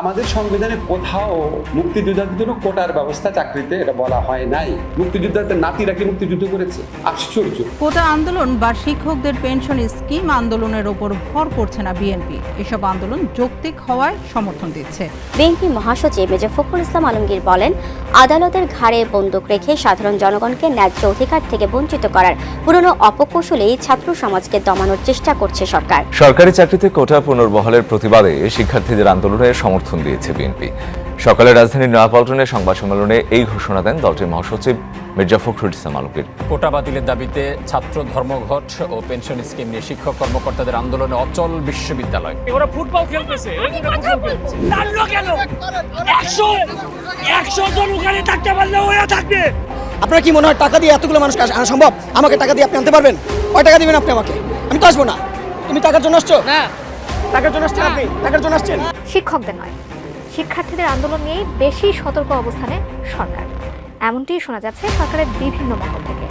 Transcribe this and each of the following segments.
আমাদের সংবিধানে কোথাও মুক্তিযোদ্ধাদের জন্য কোটার ব্যবস্থা চাকরিতে এটা বলা হয় নাই। মুক্তিযোদ্ধাদের নাতিরা কি মুক্তিযুদ্ধ করেছে? আশ্চর্য। কোটা আন্দোলন বা শিক্ষকদের পেনশন স্কিম আন্দোলনের ওপর ভর করছে না বিএনপি। এসব আন্দোলন যৌক্তিক হওয়ায় সমর্থন দিচ্ছে। বিএনপি মহাসচিব মেজর ফখরুল ইসলাম আলমগীর বলেন আদালতের ঘাড়ে বন্দুক রেখে সাধারণ জনগণকে ন্যায্য অধিকার থেকে বঞ্চিত করার পুরনো অপকৌশলেই ছাত্র সমাজকে দমানোর চেষ্টা করছে সরকার। সরকারি চাকরিতে কোটা পুনর্বহালের প্রতিবাদে শিক্ষার্থীদের আন্দোলনে সমর্থন দিয়েছে বিএনপি। সকালে রাজধানীর নয়াপল্টনে সংবাদ সম্মেলনে এই ঘোষণা দেন দলটির মহাসচিব মির্জা ফখরুল ইসলাম আলমগীর। কোটা বাতিলের দাবিতে ছাত্র ধর্মঘট ও পেনশন স্কিম নিয়ে শিক্ষক কর্মকর্তাদের আন্দোলনে অচল বিশ্ববিদ্যালয়। ওরা ফুটবল খেলতেছে। একশো একশো জন ওখানে থাকতে পারলে ওরা থাকবে। আপনার কি মনে হয় টাকা দিয়ে এতগুলো মানুষ আনা সম্ভব? আমাকে টাকা দিয়ে আপনি আনতে পারবেন? কয় টাকা দিবেন আপনি আমাকে? আমি তো আসব না। তুমি টাকার জন্য আসছো? না। টাকার জন্য আসছেন আপনি? টাকার জন্য আসছেন? শিক্ষকদের নয় শিক্ষার্থীদের আন্দোলন নিয়েই বেশি সতর্ক অবস্থানে সরকার। এমনটিই শোনা যাচ্ছে সরকারের বিভিন্ন মহল থেকে।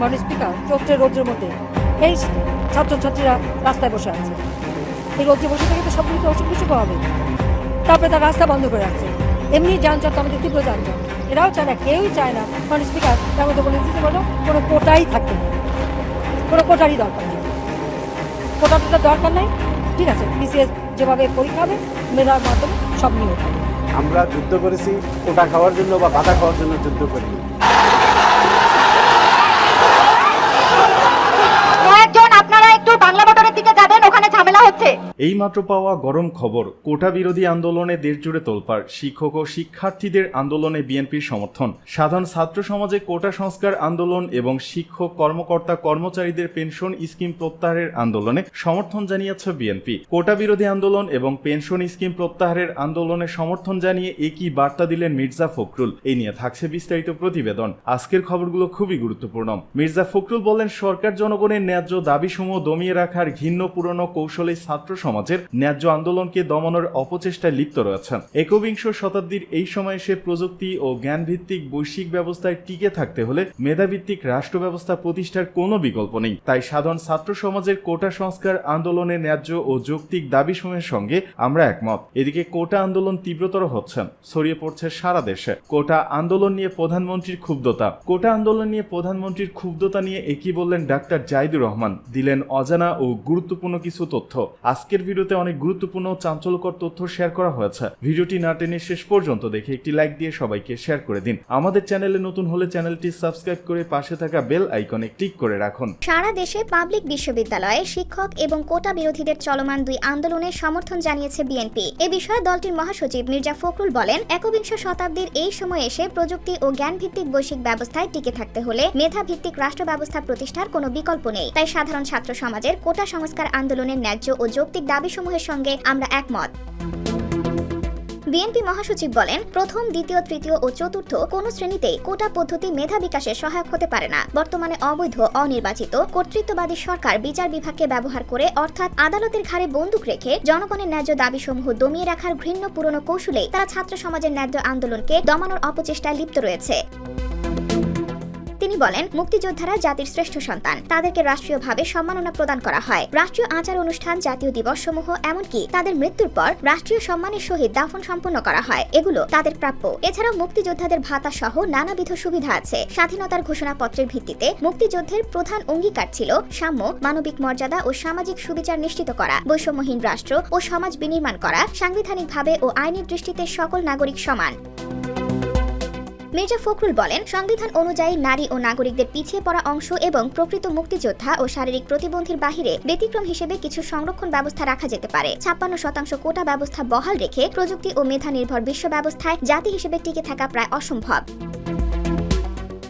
মানে স্পিকার চোখে রোদ্রের মধ্যে। এই ছাত্রছাত্রীরা রাস্তায় বসে আছে। এই রোদ্রে বসে থেকে তো সব কিছু অসুখ বিসুখ হবে তারপরে তার রাস্তা বন্ধ করে রাখছে। এমনি যানজট আমাদের তীব্র যানজট। এরাও চায় না কেউই চায় না। মানে স্পিকার তার মধ্যে বলে দিতে বলো কোনো কোটাই থাকবে না। কোনো কোটারই দরকার নেই। কোটাটা দরকার নাই। ঠিক আছে বিসিএস যেভাবে পরীক্ষা হবে মেধার মাধ্যমে সব হবে আমরা যুদ্ধ করেছি, ওটা খাওয়ার জন্য বা বাধা খাওয়ার জন্য যুদ্ধ করিনি। এইমাত্র পাওয়া গরম খবর, কোটা বিরোধী আন্দোলনে দেশজুড়ে তোলপাড়, শিক্ষক ও শিক্ষার্থীদের আন্দোলনে বিএনপির সমর্থন। সাধারণ ছাত্র সমাজে কোটা সংস্কার আন্দোলন এবং শিক্ষক, কর্মকর্তা, কর্মচারীদের পেনশন স্কিম প্রত্যাহারের আন্দোলনে সমর্থন জানিয়েছে বিএনপি। কোটা বিরোধী আন্দোলন এবং পেনশন স্কিম প্রত্যাহারের আন্দোলনে সমর্থন জানিয়ে একই বার্তা দিলেন মির্জা ফখরুল। এই নিয়ে থাকছে বিস্তারিত প্রতিবেদন। আজকের খবরগুলো খুবই গুরুত্বপূর্ণ। মির্জা ফখরুল বলেন, সরকার জনগণের ন্যায্য দাবিসমূহ দমিয়ে রাখার ঘিন্ন পুরনো কৌশলে ছাত্র সমাজের ন্যায্য আন্দোলনকে দমনের অপচেষ্টায় লিপ্ত রয়েছেন। একবিংশ শতাব্দীর এই সময়ে সে প্রযুক্তি ও জ্ঞানভিত্তিক বৈশ্বিক ব্যবস্থায় টিকে থাকতে হলে মেধাভিত্তিক রাষ্ট্র ব্যবস্থা প্রতিষ্ঠার কোনো বিকল্প নেই। তাই সাধারণ ছাত্র সমাজের কোটা সংস্কার আন্দোলনের ন্যায্য ও যৌক্তিক দাবিসমূহের সঙ্গে আমরা একমত। এদিকে কোটা আন্দোলন তীব্রতর হচ্ছেন, ছড়িয়ে পড়ছে সারা দেশে। কোটা আন্দোলন নিয়ে প্রধানমন্ত্রীর ক্ষুব্ধতা। কোটা আন্দোলন নিয়ে প্রধানমন্ত্রীর ক্ষুব্ধতা নিয়ে একই বললেন ডাক্তার জাহিদুর রহমান। দিলেন অজানা ও গুরুত্বপূর্ণ কিছু তথ্য। আজকের ভিডিওতে অনেক গুরুত্বপূর্ণ চাঞ্চল্যকর তথ্য শেয়ার করা হয়েছে। ভিডিওটি না টেনে শেষ পর্যন্ত দেখে একটি লাইক দিয়ে সবাইকে শেয়ার করে দিন। আমাদের চ্যানেলে নতুন হলে চ্যানেলটি সাবস্ক্রাইব করে পাশে থাকা বেল আইকনে ক্লিক করে রাখুন। সারা দেশে পাবলিক বিশ্ববিদ্যালয়ে শিক্ষক এবং কোটা বিরোধীদের চলমান দুই আন্দোলনের সমর্থন জানিয়েছে বিএনপি। এ বিষয়ে দলটির মহাসচিব মির্জা ফখরুল বলেন, একবিংশ শতাব্দীর এই সময়ে এসে প্রযুক্তি ও জ্ঞান ভিত্তিক বৈশ্বিক ব্যবস্থায় টিকে থাকতে হলে মেধা ভিত্তিক রাষ্ট্র ব্যবস্থা প্রতিষ্ঠার কোনো বিকল্প নেই। তাই সাধারণ ছাত্র সমাজের কোটা সংস্কার আন্দোলনের ন্যায্য ও যৌক্তিক দাবিসমূহের সঙ্গে আমরা একমত। বিএনপি মহাসচিব বলেন, প্রথম, দ্বিতীয়, তৃতীয় ও চতুর্থ কোন শ্রেণীতেই কোটা পদ্ধতি মেধা বিকাশে সহায়ক হতে পারে না। বর্তমানে অবৈধ, অনির্বাচিত, কর্তৃত্ববাদী সরকার বিচার বিভাগকে ব্যবহার করে, অর্থাৎ আদালতের ঘাড়ে বন্দুক রেখে জনগণের ন্যায্য দাবিসমূহ দমিয়ে রাখার ঘৃণ্য পুরনো কৌশলেই তারা ছাত্র সমাজের ন্যায্য আন্দোলনকে দমানোর অপচেষ্টায় লিপ্ত রয়েছে। তিনি বলেন, মুক্তিযোদ্ধারা জাতির শ্রেষ্ঠ সন্তান। তাদেরকে রাষ্ট্রীয়ভাবে সম্মাননা প্রদান করা হয়। রাষ্ট্রীয় আচার অনুষ্ঠান, জাতীয় দিবস সমূহ এমনকি তাদের মৃত্যুর পর রাষ্ট্রীয় সম্মানের সহিত দাফন সম্পন্ন করা হয়। এগুলো তাদের প্রাপ্য। এছাড়াও মুক্তিযোদ্ধাদের ভাতা সহ নানাবিধ সুবিধা আছে। স্বাধীনতার ঘোষণাপত্রের ভিত্তিতে মুক্তিযুদ্ধের প্রধান অঙ্গীকার ছিল সাম্য, মানবিক মর্যাদা ও সামাজিক সুবিচার নিশ্চিত করা, বৈষম্যহীন রাষ্ট্র ও সমাজ বিনির্মাণ করা, সাংবিধানিকভাবে ও আইনের দৃষ্টিতে সকল নাগরিক সমান। মির্জা ফখরুল বলেন, সংবিধান অনুযায়ী নারী ও নাগরিকদের পিছিয়ে পড়া অংশ এবং প্রকৃত মুক্তিযোদ্ধা ও শারীরিক প্রতিবন্ধীর বাহিরে ব্যতিক্রম হিসেবে কিছু সংরক্ষণ ব্যবস্থা রাখা যেতে পারে। ছাপ্পান্ন শতাংশ কোটা ব্যবস্থা বহাল রেখে প্রযুক্তি ও মেধা নির্ভর বিশ্ব ব্যবস্থায় জাতি হিসেবে টিকে থাকা প্রায় অসম্ভব।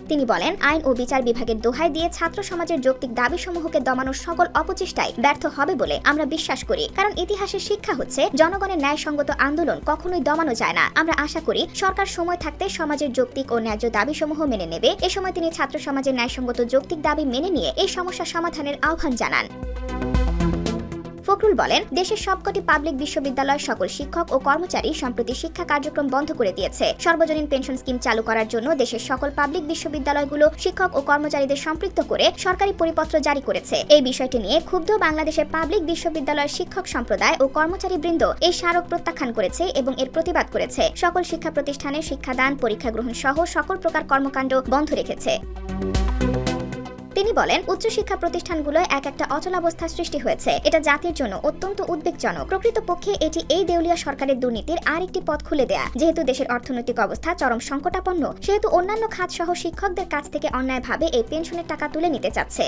তিনি বলেন, আইন ও বিচার বিভাগের দোহাই দিয়ে ছাত্র সমাজের যৌক্তিক দাবিসমূহকে দমানোর সকল অপচেষ্টায় ব্যর্থ হবে বলে আমরা বিশ্বাস করি। কারণ ইতিহাসের শিক্ষা হচ্ছে, জনগণের ন্যায়সঙ্গত আন্দোলন কখনোই দমানো যায় না। আমরা আশা করি, সরকার সময় থাকতে সমাজের যৌক্তিক ও ন্যায্য দাবিসমূহ মেনে নেবে। এ সময় তিনি ছাত্র সমাজের ন্যায়সঙ্গত যৌক্তিক দাবি মেনে নিয়ে এই সমস্যা সমাধানের আহ্বান জানান। ফখরুল বলেন, দেশের সবকটি পাবলিক বিশ্ববিদ্যালয়ের সকল শিক্ষক ও কর্মচারী সম্প্রতি শিক্ষা কার্যক্রম বন্ধ করে দিয়েছে। সর্বজনীন পেনশন স্কিম চালু করার জন্য দেশের সকল পাবলিক বিশ্ববিদ্যালয়গুলো শিক্ষক ও কর্মচারীদের সম্পৃক্ত করে সরকারি পরিপত্র জারি করেছে। এই বিষয়টি নিয়ে ক্ষুব্ধ বাংলাদেশের পাবলিক বিশ্ববিদ্যালয়ের শিক্ষক সম্প্রদায় ও কর্মচারী বৃন্দ এই স্মারক প্রত্যাখ্যান করেছে এবং এর প্রতিবাদ করেছে। সকল শিক্ষা প্রতিষ্ঠানে শিক্ষাদান, পরীক্ষা গ্রহণ সহ সকল প্রকার কর্মকাণ্ড বন্ধ রেখেছে। তিনি বলেন, উচ্চশিক্ষা প্রতিষ্ঠানগুলোয় এক একটা অচলাবস্থা সৃষ্টি হয়েছে। এটা জাতির জন্য অত্যন্ত উদ্বেগজনক। প্রকৃতপক্ষে এটি এই দেউলিয়া সরকারের দুর্নীতির আর একটি পথ খুলে দেয়া। যেহেতু দেশের অর্থনৈতিক অবস্থা চরম সংকটাপন্ন, সেহেতু অন্যান্য খাত সহ শিক্ষকদের কাছ থেকে অন্যায়ভাবে এই পেনশনের টাকা তুলে নিতে চাচ্ছে।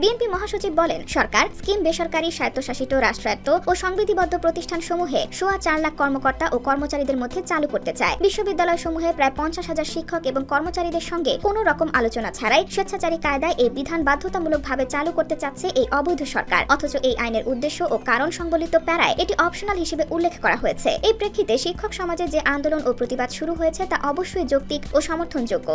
বিএনপি মহাসচিব বলেন, সরকার, স্কিম বেসরকারি, স্বায়ত্তশাসিত, রাষ্ট্রায়ত্ত ও সংবিধিবদ্ধ প্রতিষ্ঠান সমূহে সোয়া চার লাখ কর্মকর্তা ও কর্মচারীদের মধ্যে চালু করতে চায়। বিশ্ববিদ্যালয় সমূহে প্রায় পঞ্চাশ হাজার শিক্ষক এবং কর্মচারীদের সঙ্গে কোনো রকম আলোচনা ছাড়াই স্বেচ্ছাচারী কায়দায় এই বিধান বাধ্যতামূলকভাবে চালু করতে চাচ্ছে এই অবৈধ সরকার। অথচ এই আইনের উদ্দেশ্য ও কারণ সংবলিত প্যারায় এটি অপশনাল হিসেবে উল্লেখ করা হয়েছে। এই প্রেক্ষিতে শিক্ষক সমাজে যে আন্দোলন ও প্রতিবাদ শুরু হয়েছে তা অবশ্যই যৌক্তিক ও সমর্থনযোগ্য।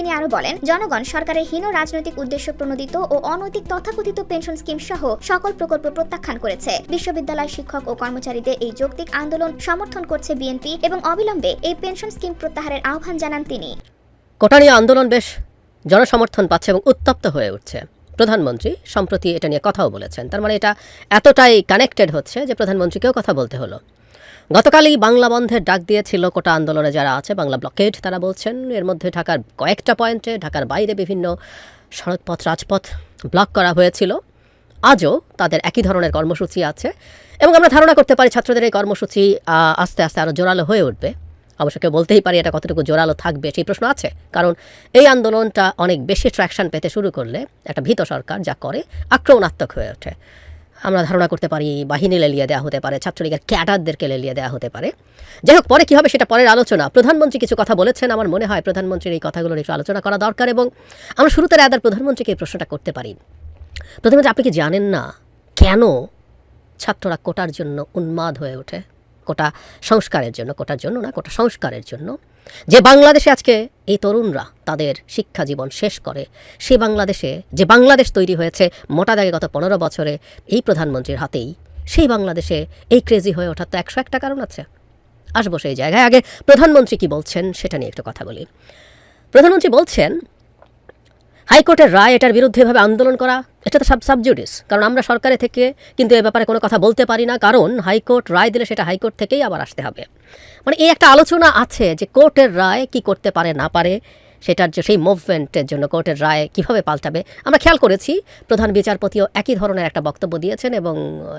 তিনি আরও বলেন, জনগণ সরকারের হীন রাজনৈতিক উদ্দেশ্য প্রণোদিত ও অনৈতিক তথাকথিত পেনশন স্কিম সহ সকল প্রকল্প প্রত্যাখ্যান করেছে। বিশ্ববিদ্যালয় শিক্ষক ও কর্মচারীদের এই যৌক্তিক আন্দোলন সমর্থন করছে বিএনপি এবং অবিলম্বে এই পেনশন স্কিম প্রত্যাহারের আহ্বান জানান তিনি। কোটা নিয়ে আন্দোলন বেশ জনসমর্থন পাচ্ছে এবং উত্তপ্ত হয়ে উঠছে। প্রধানমন্ত্রী, সম্প্রতি এটা নিয়ে কথাও বলেছেন। তার মানে এটা এতটাই কানেক্টেড হচ্ছে যে প্রধানমন্ত্রীকেও কথা বলতে হলো। গতকালই বাংলা বন্ধের ডাক দিয়েছিল কোটা আন্দোলনে যারা আছে, বাংলা ব্লকেড, তারা বলছেন এর মধ্যে ঢাকার কয়েকটা পয়েন্টে, ঢাকার বাইরে বিভিন্ন সড়কপথ রাজপথ ব্লক করা হয়েছিল। আজও তাদের একই ধরনের কর্মসূচি আছে এবং আমরা ধারণা করতে পারি ছাত্রদের এই কর্মসূচি আস্তে আস্তে আরও জোরালো হয়ে উঠবে। অবশ্য কেউ বলতেই পারি এটা কতটুকু জোরালো থাকবে, সেই প্রশ্ন আছে। কারণ এই আন্দোলনটা অনেক বেশি ট্র্যাকশন পেতে শুরু করলে একটা ভীত সরকার যা করে, আক্রমণাত্মক হয়ে ওঠে। আমরা ধারণা করতে পারি বাহিনী লেলিয়ে দেওয়া হতে পারে, ছাত্রলীগের ক্যাডারদেরকে লেলিয়ে দেওয়া হতে পারে। যাই হোক পরে কী হবে সেটা পরের আলোচনা। প্রধানমন্ত্রী কিছু কথা বলেছেন, আমার মনে হয় প্রধানমন্ত্রীর এই কথাগুলোর একটু আলোচনা করা দরকার এবং আমরা শুরুতে রাদার প্রধানমন্ত্রীকে এই প্রশ্নটা করতে পারি। প্রধানমন্ত্রী আপনি কি জানেন না কেন ছাত্ররা কোটার জন্য উন্মাদ হয়ে ওঠে? কোটা সংস্কারের জন্য, কোটার জন্য না, কোটা সংস্কারের জন্য। যে বাংলাদেশে আজকে এই তরুণরা তাদের শিক্ষা জীবন শেষ করে সেই বাংলাদেশে যে বাংলাদেশ তৈরি হয়েছে মোটা দাগে গত পনেরো বছরে এই প্রধানমন্ত্রীর হাতেই, সেই বাংলাদেশে এই ক্রেজি হয়ে ওঠার তো একশো একটা কারণ আছে। আসব সেই জায়গায়। আগে প্রধানমন্ত্রী কি বলছেন সেটা নিয়ে একটু কথা বলি। প্রধানমন্ত্রী বলছেন হাইকোর্টের রায় এটার বিরুদ্ধে এভাবে আন্দোলন করা, এটা তো সব সাবজুডিস কারণ আমরা সরকারে থেকে কিন্তু এ ব্যাপারে কোনো কথা বলতে পারি না, কারণ হাইকোর্ট রায় দিলে সেটা হাইকোর্ট থেকেই আবার আসতে হবে। মানে এই একটা আলোচনা আছে যে কোর্টের রায় কি করতে পারে, না পারে, সেটার যে সেই মুভমেন্টের জন্য কোর্টের রায় কীভাবে পাল্টাবে। আমরা খেয়াল করেছি, প্রধান বিচারপতিও একই ধরনের একটা বক্তব্য দিয়েছেন এবং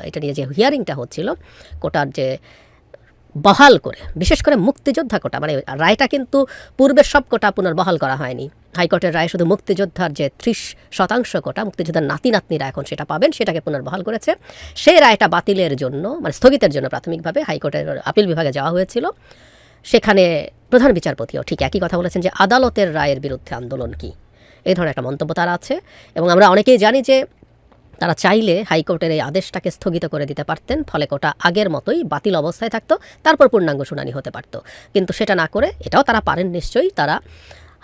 এটা নিয়ে যে হিয়ারিংটা হচ্ছিল, কোটার যে বহাল করে, বিশেষ করে মুক্তিযোদ্ধা কোটা মানে রায়টা কিন্তু পূর্বের সব কোটা পুনর্বহাল করা হয়নি। হাইকোর্টের রায় শুধু মুক্তিযোদ্ধার যে ত্রিশ শতাংশ কোটা, মুক্তিযোদ্ধার নাতি নাতনিরা এখন সেটা পাবেন, সেটাকে পুনর্বহাল করেছে। সেই রায়টা বাতিলের জন্য মানে স্থগিতের জন্য প্রাথমিকভাবে হাইকোর্টের আপিল বিভাগে যাওয়া হয়েছিল। সেখানে প্রধান বিচারপতিও ঠিক একই কথা বলেছেন যে আদালতের রায়ের বিরুদ্ধে আন্দোলন কি? এই ধরনের একটা মন্তব্য তার আছে। এবং আমরা অনেকেই জানি যে তারা চাইলে হাইকোর্টের এই আদেশটাকে স্থগিত করে দিতে পারতেন, ফলে কোটা আগের মতোই বাতিল অবস্থায় থাকতো, তারপর পূর্ণাঙ্গ শুনানি হতে পারত। কিন্তু সেটা না করে এটাও তারা পারেন নিশ্চয়ই, তারা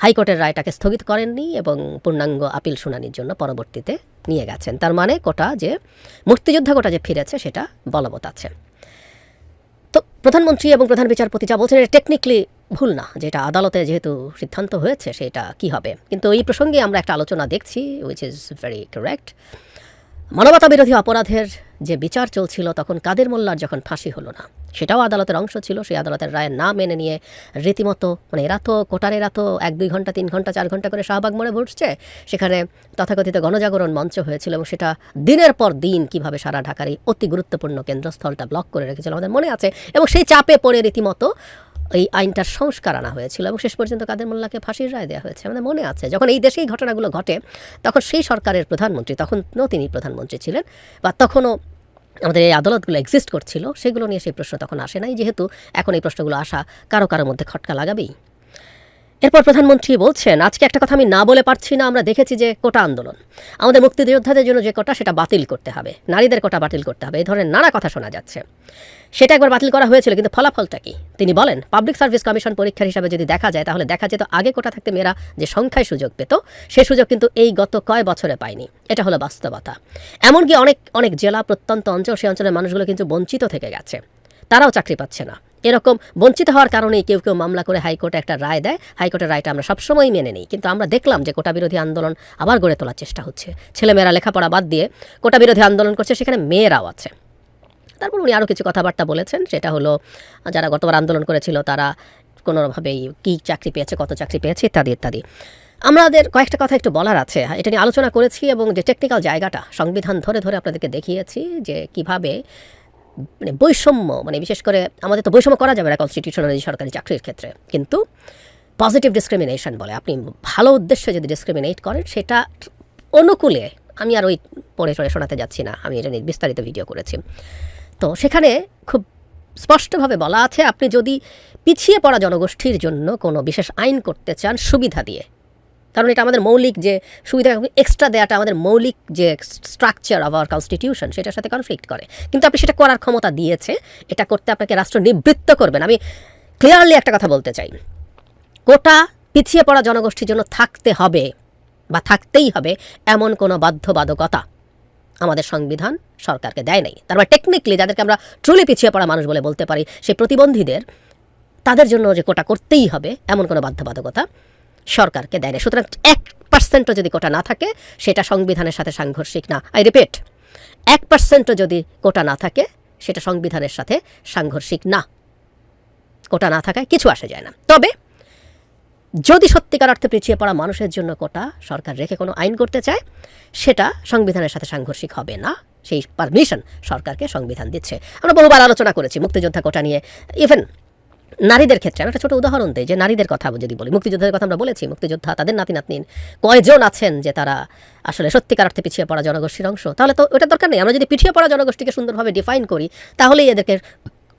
হাইকোর্টের রায়টাকে স্থগিত করেননি এবং পূর্ণাঙ্গ আপিল শুনানির জন্য পরবর্তীতে নিয়ে গেছেন। তার মানে কোটা যে, মুক্তিযোদ্ধা কোটা যে ফিরেছে সেটা বলবৎ আছে। তো প্রধানমন্ত্রী এবং প্রধান বিচারপতি যা বলছেন, এটা টেকনিক্যালি ভুল না। যেটা আদালতে যেহেতু সিদ্ধান্ত হয়েছে, সেটা কি হবে? কিন্তু এই প্রসঙ্গে আমরা একটা আলোচনা দেখছি উইচ ইজ ভেরি কারেক্ট মানবতা বিরোধী অপরাধের যে বিচার চলছিল তখন কাদের মোল্লার যখন ফাঁসি হলো না, সেটাও আদালতের অংশ ছিল, সেই আদালতের রায় না মেনে নিয়ে রীতিমতো মানে এরা তো কোটার, এরা তো এক, দুই ঘণ্টা, তিন ঘণ্টা, চার ঘণ্টা করে শাহবাগ মোড়ে বসছে সেখানে তথাকথিত গণজাগরণ মঞ্চ হয়েছিল এবং সেটা দিনের পর দিন কীভাবে সারা ঢাকার এই অতি গুরুত্বপূর্ণ কেন্দ্রস্থলটা ব্লক করে রেখেছিল আমাদের মনে আছে এবং সেই চাপে পড়ে রীতিমতো এই আইনটার সংস্কার আনা হয়েছিল এবং শেষ পর্যন্ত কাদের মোল্লাকে ফাঁসির রায় দেওয়া হয়েছে। আমাদের মনে আছে, যখন এই দেশেই ঘটনাগুলো ঘটে, তখন সেই সরকারের প্রধানমন্ত্রী তখনও তিনি প্রধানমন্ত্রী ছিলেন, বা তখনও আমাদের এই আদালতগুলো এক্সিস্ট করছিল, সেগুলো নিয়ে সেই প্রশ্ন তখন আসে নাই, যেহেতু এখন এই প্রশ্নগুলো আসা কারও কারোর মধ্যে খটকা লাগাবেই। এরপর প্রধানমন্ত্রী বলছেন, আজকে একটা কথা আমি না বলে পারছি না, আমরা দেখেছি যে কোটা আন্দোলন। আমাদের মুক্তিযোদ্ধাদের জন্য যে কোটা, সেটা বাতিল করতে হবে। নারীদের কোটা বাতিল করতে হবে। এই ধরনের নানা কথা শোনা যাচ্ছে। সেটা একবার বাতিল করা হয়েছিল, কিন্তু ফলাফলটা কি? তিনি বলেন, পাবলিক সার্ভিস কমিশন পরীক্ষার হিসাবে যদি দেখা যায়, তাহলে দেখা যেত আগে কোটা থাকতে মেয়েরা যে সংখ্যায় সুযোগ পেত, সে সুযোগ কিন্তু এই গত কয় বছরে পায়নি। এটা হলো বাস্তবতা। এমনকি অনেক অনেক জেলা, প্রত্যন্ত অঞ্চল সেই অঞ্চলের মানুষগুলো কিন্তু বঞ্চিত থেকে গেছে। তারাও চাকরি পাচ্ছে না। এরকম বঞ্চিত হওয়ার কারণেই কেউ কেউ মামলা করে হাইকোর্টে একটা রায় দেয়। হাইকোর্টের রায়টা আমরা সবসময়ই মেনে নিই। কিন্তু আমরা দেখলাম যে কোটা বিরোধী আন্দোলন আবার গড়ে তোলার চেষ্টা হচ্ছে। ছেলেমেয়েরা লেখাপড়া বাদ দিয়ে কোটা বিরোধী আন্দোলন করছে, সেখানে মেয়েরাও আছে। তারপর উনি আরও কিছু কথাবার্তা বলেছেন, সেটা হলো, যারা গতবার আন্দোলন করেছিল, তারা কোনোভাবেই কী চাকরি পেয়েছে, কত চাকরি পেয়েছে, ইত্যাদি ইত্যাদি। আমাদের কয়েকটা কথা একটু বলার আছে। এটা নিয়ে আলোচনা করেছি এবং যে টেকনিক্যাল জায়গাটা, সংবিধান ধরে ধরে আপনাদেরকে দেখিয়েছি যে কীভাবে মানে বৈষম্য মানে বিশেষ করে আমাদের তো বৈষম্য করা যাবে না কনস্টিটিউশনাল সরকারি চাকরির ক্ষেত্রে। কিন্তু পজিটিভ ডিসক্রিমিনেশন বলে, আপনি ভালো উদ্দেশ্যে যদি ডিসক্রিমিনেট করেন, সেটা অনুকূলে, আমি আর ওই পড়ে টড়ে শোনাতে যাচ্ছি না, আমি এটা নিয়ে বিস্তারিত ভিডিও করেছি। তো সেখানে খুব স্পষ্টভাবে বলা আছে, আপনি যদি পিছিয়ে পড়া জনগোষ্ঠীর জন্য কোনো বিশেষ আইন করতে চান, সুবিধা দিয়ে কারণ এটা আমাদের মৌলিক যে সুবিধা এক্সট্রা দেওয়াটা আমাদের মৌলিক যে স্ট্রাকচার অফ আওয়ার কনস্টিটিউশন সেটার সাথে কনফ্লিক্ট করে। কিন্তু আপনি সেটা করার ক্ষমতা দিয়েছে, এটা করতে আপনাকে রাষ্ট্র নিবৃত্ত করবেন আমি ক্লিয়ারলি একটা কথা বলতে চাই। কোটা পিছিয়ে পড়া জনগোষ্ঠীর জন্য থাকতে হবে, বা থাকতেই হবে, এমন কোনো বাধ্যবাধকতা আমাদের সংবিধান সরকারকে দেয় নাই। তারপর টেকনিক্যালি যাদেরকে আমরা ট্রুলি পিছিয়ে পড়া মানুষ বলে বলতে পারি সেই প্রতিবন্ধীদের, তাদের জন্য যে কোটা করতেই হবে, এমন কোনো বাধ্যবাধকতা সরকারকে দেয় না। সুতরাং এক পার্সেন্টও যদি কোটা না থাকে, সেটা সংবিধানের সাথে সাংঘর্ষিক না। আই রিপিট, এক পার্সেন্টও যদি কোটা না থাকে, সেটা সংবিধানের সাথে সাংঘর্ষিক না। কোটা না থাকায় কিছু আসে যায় না। তবে, যদি সত্যিকার অর্থে পিছিয়ে পড়া মানুষের জন্য কোটা সরকার রেখে কোনো আইন করতে চায়, সেটা সংবিধানের সাথে সাংঘর্ষিক হবে না। সেই পারমিশন সরকারকে সংবিধান দিচ্ছে। আমরা বহুবার আলোচনা করেছি মুক্তিযোদ্ধা কোটা নিয়ে। ইভেন নারীদের ক্ষেত্রে, আমি একটা ছোট উদাহরণ দিই যে নারীদের কথা যদি বলি, মুক্তিযোদ্ধাদের কথা আমরা বলেছি, মুক্তিযোদ্ধা তাদের নাতি নাতনিন, কয়জন আছেন যে তারা আসলে সত্যিকার অর্থে পিছিয়ে পড়া জনগোষ্ঠীর অংশ? তাহলে তো ওটা দরকার নেই। আমরা যদি পিছিয়ে পড়া জনগোষ্ঠীকে সুন্দরভাবে ডিফাইন করি, তাহলেই এদেরকে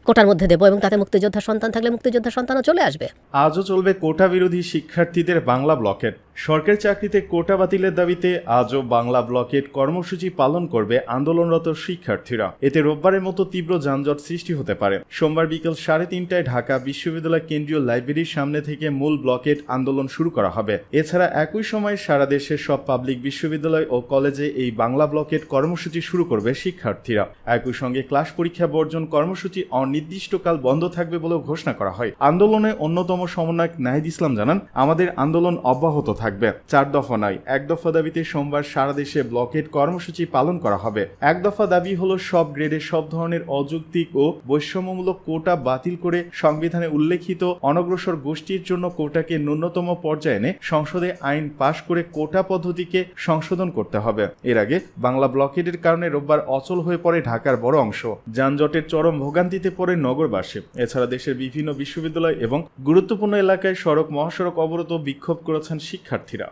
কোটার মধ্যে দেবো এবং তাতে মুক্তিযোদ্ধা সন্তান থাকলে মুক্তিযোদ্ধা সন্তানও চলে আসবে। আজও চলবে কোটা বিরোধী শিক্ষার্থীদের বাংলা ব্লকেট। সরকারি চাকরিতে কোটা বাতিলের দাবিতে আজও বাংলা ব্লকেট কর্মসূচি পালন করবে আন্দোলনরত শিক্ষার্থীরা। এতে রোববারের মতো তীব্র যানজট সৃষ্টি হতে পারে। সোমবার বিকেল সাড়ে তিনটায় ঢাকা বিশ্ববিদ্যালয় কেন্দ্রীয় লাইব্রেরির সামনে থেকে মূল ব্লকেট আন্দোলন শুরু করা হবে। এছাড়া একই সময় সারা দেশের সব পাবলিক বিশ্ববিদ্যালয় ও কলেজে এই বাংলা ব্লকেট কর্মসূচি শুরু করবে শিক্ষার্থীরা। একই সঙ্গে ক্লাস পরীক্ষা বর্জন কর্মসূচি অনির্দিষ্টকাল বন্ধ থাকবে বলেও ঘোষণা করা হয়। আন্দোলনে অন্যতম সমন্বয়ক নাহিদ ইসলাম জানান, আমাদের আন্দোলন অব্যাহত থাকবে। চার দফা নয়, এক দফা দাবিতে সোমবার সারা দেশে ব্লকেট কর্মসূচি পালন করা হবে। এক দফা দাবি হলো, সব গ্রেডে সব ধরনের অযৌক্তিক ও বৈষম্যমূলক কোটা বাতিল করে সংবিধানে উল্লেখিত অনগ্রসর গোষ্ঠীর জন্য কোটাকে ন্যূনতম পর্যায়ে এনে সংসদে আইন পাশ করে কোটা পদ্ধতিকে সংশোধন করতে হবে। এর আগে বাংলা ব্লকেডের কারণে রোববার অচল হয়ে পড়ে ঢাকার বড় অংশ। যানজটের চরম ভোগান্তিতে পড়ে নগরবাসী। এছাড়া দেশের বিভিন্ন বিশ্ববিদ্যালয় এবং গুরুত্বপূর্ণ এলাকায় সড়ক মহাসড়ক অবরোধ বিক্ষোভ করেছেন শিক্ষার্থীরা।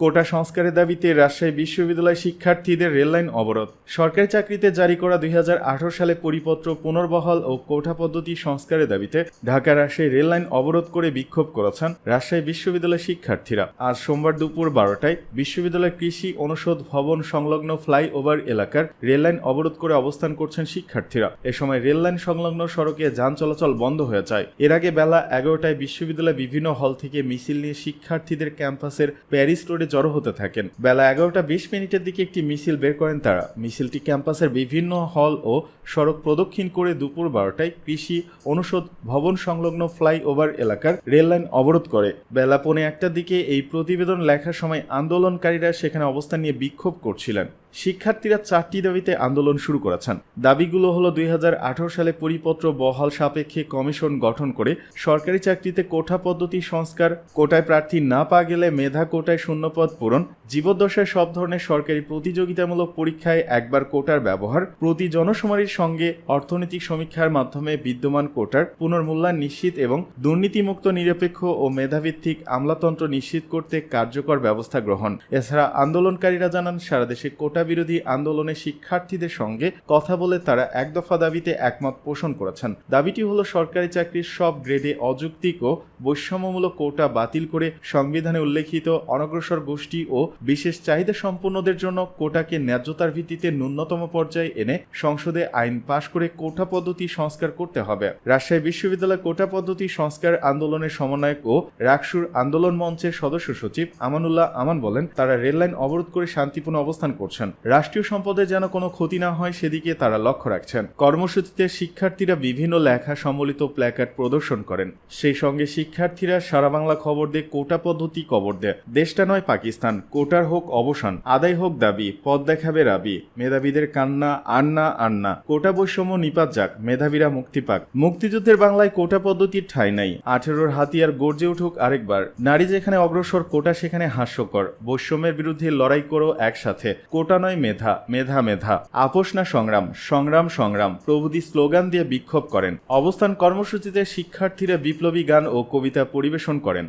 কোটা সংস্কারের দাবিতে রাজশাহী বিশ্ববিদ্যালয় শিক্ষার্থীদের রেললাইন অবরোধ। সরকারি চাকরিতে জারি করা দুই হাজার আঠারো সালে পরিপত্র পুনর্বহাল ও কোটা পদ্ধতি সংস্কারের দাবিতে ঢাকা রাজশাহী রেললাইন অবরোধ করে বিক্ষোভ করেছেন রাজশাহী বিশ্ববিদ্যালয় শিক্ষার্থীরা। আজ সোমবার দুপুর বারোটায় বিশ্ববিদ্যালয় কৃষি অনুষদ ভবন সংলগ্ন ফ্লাইওভার এলাকার রেললাইন অবরোধ করে অবস্থান করছেন শিক্ষার্থীরা। এ সময় রেললাইন সংলগ্ন সড়কে যান চলাচল বন্ধ হয়ে যায়। এর আগে বেলা এগারোটায় বিশ্ববিদ্যালয় বিভিন্ন হল থেকে মিছিল নিয়ে শিক্ষার্থীদের ক্যাম্পাসের প্যারিস রোডে জড়ো হতে থাকেন। বেলা এগারোটা বিশ মিনিটের দিকে একটি মিছিল বের করেন তারা। মিছিলটি ক্যাম্পাসের বিভিন্ন হল ও সড়ক প্রদক্ষিণ করে দুপুর বারোটায় কৃষি অনুষদ ভবন সংলগ্ন ফ্লাইওভার এলাকার রেললাইন অবরোধ করে। বেলা পৌনে একটার দিকে এই প্রতিবেদন লেখার সময় আন্দোলনকারীরা সেখানে অবস্থান নিয়ে বিক্ষোভ করছিলেন। শিক্ষার্থীরা চারটি দাবিতে আন্দোলন শুরু করেছেন। দাবিগুলো হলো দুই হাজার আঠারো সালে পরিপত্র বহাল সাপেক্ষে কমিশন গঠন করে সরকারি চাকরিতে কোঠা পদ্ধতি সংস্কার, কোটায় প্রার্থী না পাওয়া গেলে মেধা কোটায় শূন্যপদ পূরণ, জীবদ্দশায় সব ধরনের সরকারি প্রতিযোগিতামূলক পরীক্ষায় একবার কোটার ব্যবহার, প্রতি জনশুমারির সঙ্গে অর্থনৈতিক সমীক্ষার মাধ্যমে বিদ্যমান কোটার পুনর্মূল্যায়ন নিশ্চিত এবং দুর্নীতিমুক্ত, নিরপেক্ষ ও মেধাভিত্তিক আমলাতন্ত্র নিশ্চিত করতে কার্যকর ব্যবস্থা গ্রহণ। এছাড়া আন্দোলনকারীরা জানান, সারা দেশে কোটা বিরোধী আন্দোলনে শিক্ষার্থীদের সঙ্গে কথা বলে তারা এক দফা দাবিতে একমত পোষণ করেছেন। দাবিটি হলো সরকারি চাকরির সব গ্রেডে অযৌক্তিক ও বৈষম্যমূলক কোটা বাতিল করে সংবিধানে উল্লেখিত অনগ্রসর গোষ্ঠী ও বিশেষ চাহিদা সম্পন্নদের জন্য কোটাকে ন্যায্যতার ভিত্তিতে ন্যূনতম পর্যায়ে এনে সংসদে আইন পাশ করে কোটা পদ্ধতি সংস্কার করতে হবে। রাজশাহী বিশ্ববিদ্যালয় কোটা পদ্ধতি সংস্কার আন্দোলনের সমন্বয়ক ও রাকসুর আন্দোলন মঞ্চের সদস্য সচিব আমানুল্লাহ আমান বলেন, তারা রেললাইন অবরোধ করে শান্তিপূর্ণ অবস্থান করছেন। রাষ্ট্রীয় সম্পদে যেন কোনো ক্ষতি না হয়, সেদিকে তারা লক্ষ্য রাখছেন। কর্মসূচিতে শিক্ষার্থীরা বিভিন্ন লেখা সম্বলিত প্ল্যাকার্ড প্রদর্শন করেন। সেই সঙ্গে শিক্ষার্থীরা সারা বাংলা খবর দিয়ে কোটা পদ্ধতি কবর দেয় দেশটা নয় পাকিস্তান, কোটার হোক অবসান, আদায় হোক দাবি পদ দেখাবে রাবি, মেধাবীদের কান্না, আন্না আন্না। কোটা বৈষম্য নিপাত যাক, মেধাবীরা মুক্তি পাক। মুক্তিযুদ্ধের বাংলায় কোটা পদ্ধতির ঠাঁই নাই। আঠেরোর হাতিয়ার গর্জে উঠুক আরেকবার। নারী যেখানে অগ্রসর, কোটা সেখানে হাস্যকর। বৈষম্যের বিরুদ্ধে লড়াই করো একসাথে। কোটা নয় মেধা মেধা মেধা। আপোষ না সংগ্রাম সংগ্রাম সংগ্রাম। প্রভৃতি স্লোগান দিয়ে বিক্ষোভ করেন। অবস্থান কর্মসূচিতে শিক্ষার্থীরা বিপ্লবী গান ও কবিতা পরিবেশন করেন।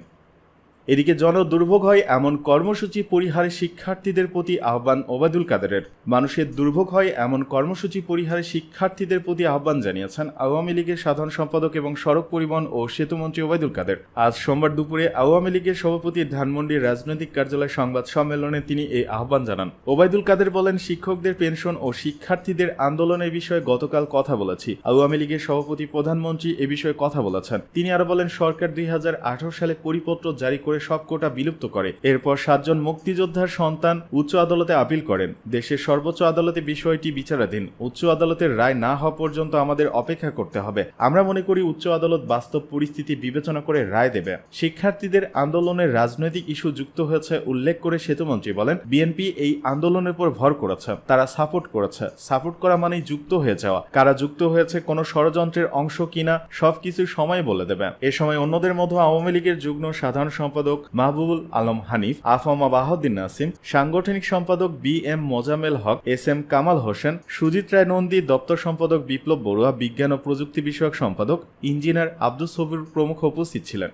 এদিকে জনদুর্ভোগ হয় এমন কর্মসূচি পরিহারে শিক্ষার্থীদের প্রতি আহ্বান ওবায়দুল কাদেরের। মানুষের দুর্ভোগ হয় এমন কর্মসূচি পরিহারে শিক্ষার্থীদের প্রতি আহ্বান জানিয়েছেন আওয়ামী লীগের সাধারণ সম্পাদক এবং সড়ক পরিবহন ও সেতুমন্ত্রী ওবায়দুল কাদের। আজ সোমবার দুপুরে আওয়ামী লীগের সভাপতি ধানমন্ডির রাজনৈতিক কার্যালয় সংবাদ সম্মেলনে তিনি এই আহ্বান জানান। ওবায়দুল কাদের বলেন, শিক্ষকদের পেনশন ও শিক্ষার্থীদের আন্দোলনের বিষয়ে গতকাল কথা বলেছি। আওয়ামী লীগের সভাপতি প্রধানমন্ত্রী এ বিষয়ে কথা বলেছেন। তিনি আরও বলেন, সরকার দুই হাজার আঠারো সালে পরিপত্র জারি করে সব কোটা বিলুপ্ত করে। এরপর সাতজন মুক্তিযোদ্ধার সন্তান উচ্চ আদালতে আপিল করেন। দেশের সর্বোচ্চ আদালতে বিষয়টি বিচারাধীন। উচ্চ আদালতের রায় না হওয়া পর্যন্ত আমাদের অপেক্ষা করতে হবে। আমরা মনে করি উচ্চ আদালত বাস্তব পরিস্থিতি বিবেচনা করে রায় দেবে। শিক্ষার্থীদের আন্দোলনের রাজনৈতিক ইস্যু যুক্ত হয়েছে উল্লেখ করে সেতুমন্ত্রী বলেন, বিএনপি এই আন্দোলনের উপর ভর করেছে। তারা সাপোর্ট করেছে। সাপোর্ট করা মানেই যুক্ত হয়ে যাওয়া। কারা যুক্ত হয়েছে কোনো ষড়যন্ত্রের অংশ কিনা, সবকিছু সময় বলে দেবে। এ সময় অন্যদের মধ্যে আওয়ামী লীগের যুগ্ম সাধারণ সম্পাদক মাহবুবুল আলম হানিফ, আফামা বাহাউদ্দিন নাসিম, সাংগঠনিক সম্পাদক B M Mozammel Haque, S M Kamal Hossain, Sujit Roy Nandi, দপ্তর সম্পাদক বিপ্লব বড়ুয়া, বিজ্ঞান ও প্রযুক্তি বিষয়ক সম্পাদক ইঞ্জিনিয়ার আব্দুল সবির প্রমুখ উপস্থিত ছিলেন।